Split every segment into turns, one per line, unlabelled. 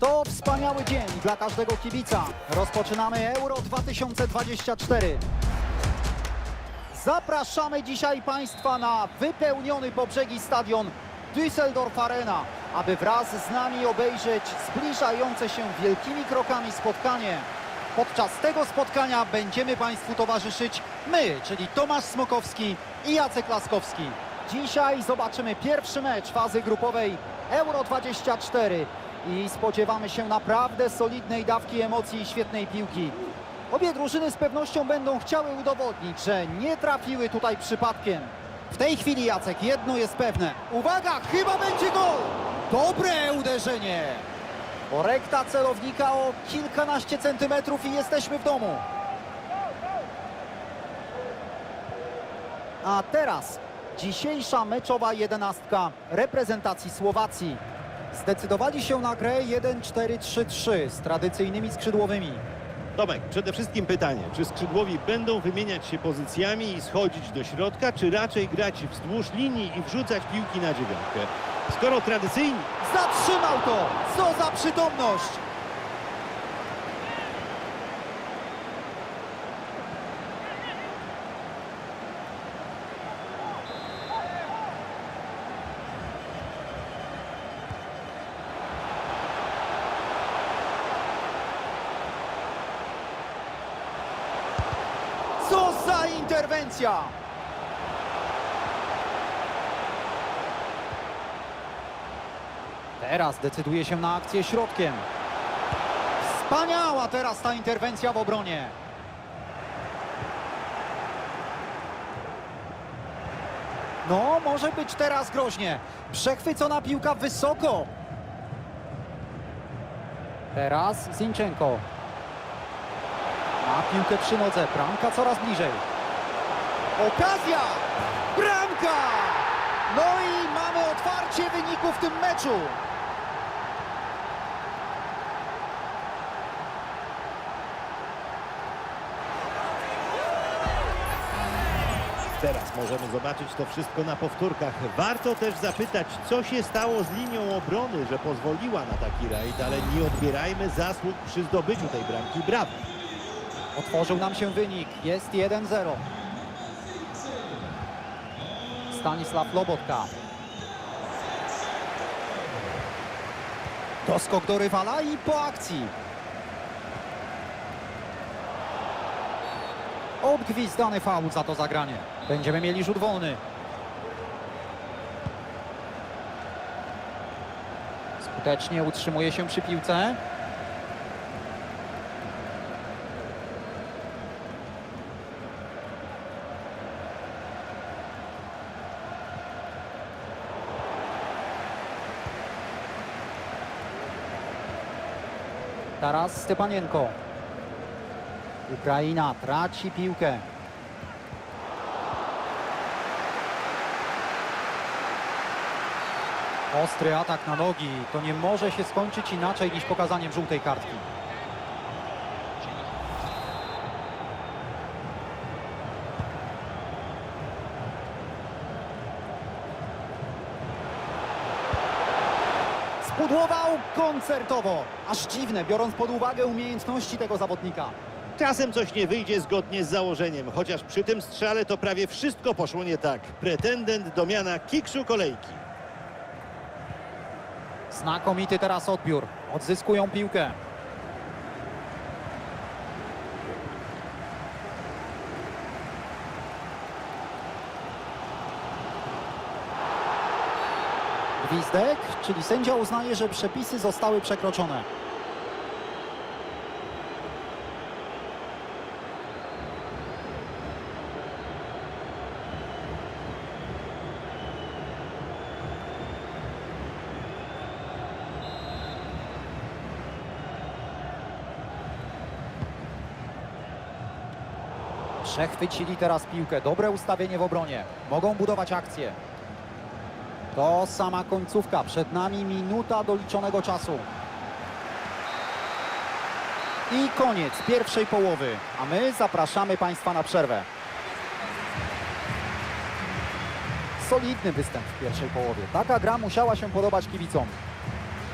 To wspaniały dzień dla każdego kibica. Rozpoczynamy Euro 2024. Zapraszamy dzisiaj Państwa na wypełniony po brzegi stadion Düsseldorf Arena, aby wraz z nami obejrzeć zbliżające się wielkimi krokami spotkanie. Podczas tego spotkania będziemy Państwu towarzyszyć my, czyli Tomasz Smokowski i Jacek Laskowski. Dzisiaj zobaczymy pierwszy mecz fazy grupowej Euro 24 i spodziewamy się naprawdę solidnej dawki emocji i świetnej piłki. Obie drużyny z pewnością będą chciały udowodnić, że nie trafiły tutaj przypadkiem. W tej chwili, Jacek, jedno jest pewne. Uwaga, chyba będzie gol! Dobre uderzenie! Korekta celownika o kilkanaście centymetrów i jesteśmy w domu. A teraz dzisiejsza meczowa jedenastka reprezentacji Słowacji. Zdecydowali się na grę 1-4-3-3 z tradycyjnymi skrzydłowymi.
Tomek, przede wszystkim pytanie, czy skrzydłowi będą wymieniać się pozycjami i schodzić do środka, czy raczej grać wzdłuż linii i wrzucać piłki na dziewiątkę? Skoro tradycyjnie
Zatrzymał to! Co za przytomność! Co za interwencja! Teraz decyduje się na akcję środkiem. Wspaniała teraz ta interwencja w obronie. No, może być teraz groźnie. Przechwycona piłka wysoko. Teraz Zinchenko. Ma piłkę przy nodze. Bramka coraz bliżej. Okazja! Bramka! No i mamy otwarcie wyniku w tym meczu.
teraz możemy zobaczyć to wszystko na powtórkach. Warto też zapytać, co się stało z linią obrony, że pozwoliła na taki rajd, ale nie odbierajmy zasług przy zdobyciu tej bramki. Brawo!
Otworzył nam się wynik. Jest 1-0. Stanisław Lobotka. Doskok do rywala i po akcji. Odgwizdany faul za to zagranie. Będziemy mieli rzut wolny. Skutecznie utrzymuje się przy piłce. Teraz Stepanienko. Ukraina traci piłkę. Ostry atak na nogi. To nie może się skończyć inaczej niż pokazaniem żółtej kartki. Spudłował koncertowo. Aż dziwne, biorąc pod uwagę umiejętności tego zawodnika.
Czasem coś nie wyjdzie zgodnie z założeniem, chociaż przy tym strzale to prawie wszystko poszło nie tak. Pretendent do miana kiksu kolejki.
Znakomity teraz odbiór. Odzyskują piłkę. Gwizdek, czyli sędzia uznaje, że przepisy zostały przekroczone. Przechwycili teraz piłkę. Dobre ustawienie w obronie. Mogą budować akcję. To sama końcówka. Przed nami minuta doliczonego czasu. I koniec pierwszej połowy. A my zapraszamy Państwa na przerwę. Solidny występ w pierwszej połowie. Taka gra musiała się podobać kibicom.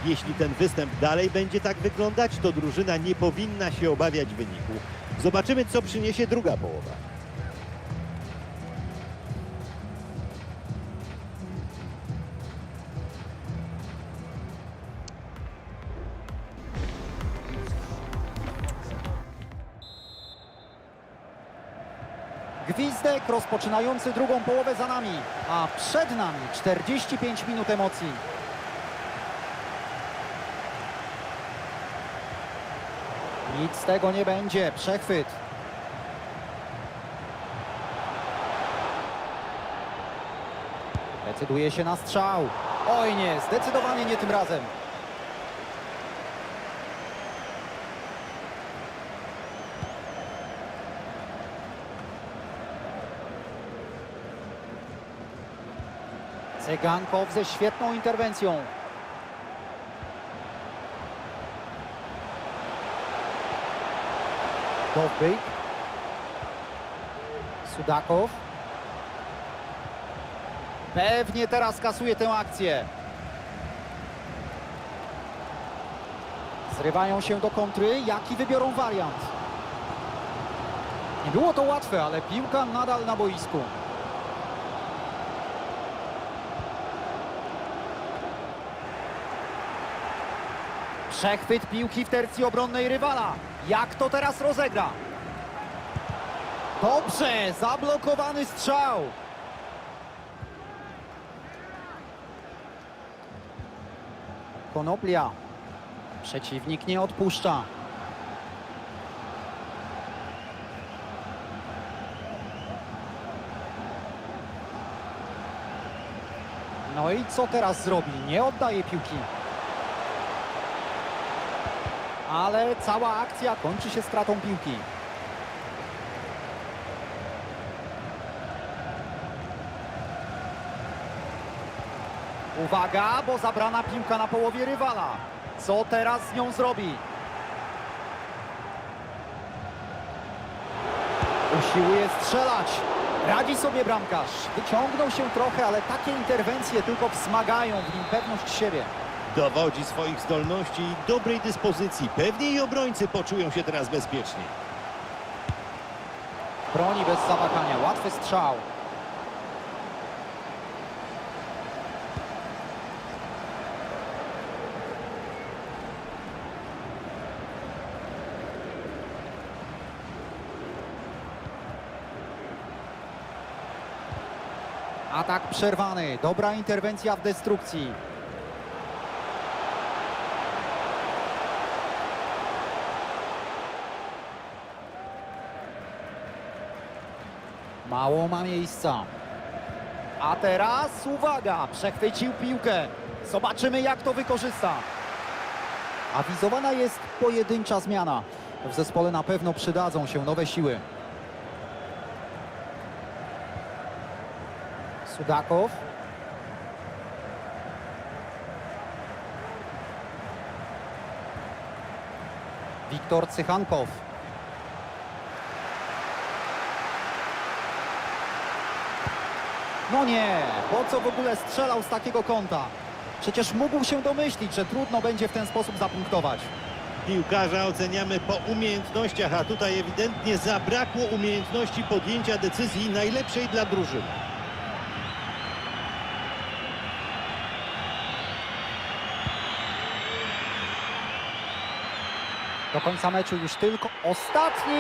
Jeśli ten występ dalej będzie tak wyglądać, to drużyna nie powinna się obawiać wyniku. Zobaczymy, co przyniesie druga połowa.
Gwizdek rozpoczynający drugą połowę za nami, a przed nami 45 minut emocji. Nic z tego nie będzie, przechwyt. Decyduje się na strzał. Oj nie, zdecydowanie nie tym razem. Cygankow ze świetną interwencją. Dowbyk. Sudakow. Pewnie teraz kasuje tę akcję. Zrywają się do kontry. Jaki wybiorą wariant? Nie było to łatwe, ale piłka nadal na boisku. Przechwyt piłki w tercji obronnej rywala. Jak to teraz rozegra? Dobrze, zablokowany strzał. Konoplia. Przeciwnik nie odpuszcza. No i co teraz zrobi? Nie oddaje piłki. Ale cała akcja kończy się stratą piłki. Uwaga, bo zabrana piłka na połowie rywala. Co teraz z nią zrobi? Usiłuje strzelać. Radzi sobie bramkarz. Wyciągnął się trochę, ale takie interwencje tylko wzmagają w nim pewność siebie.
Dowodzi swoich zdolności i dobrej dyspozycji. Pewnie i obrońcy poczują się teraz bezpiecznie.
Broni bez zawahania. Łatwy strzał. Atak przerwany. Dobra interwencja w destrukcji. Mało ma miejsca. A teraz uwaga, przechwycił piłkę. Zobaczymy jak to wykorzysta. Awizowana jest pojedyncza zmiana. W zespole na pewno przydadzą się nowe siły. Sudakow. Wiktor Cychankow. No nie, po co w ogóle strzelał z takiego kąta? Przecież mógł się domyślić, że trudno będzie w ten sposób zapunktować.
Piłkarza oceniamy po umiejętnościach, a tutaj ewidentnie zabrakło umiejętności podjęcia decyzji najlepszej dla drużyny.
Do końca meczu już tylko ostatni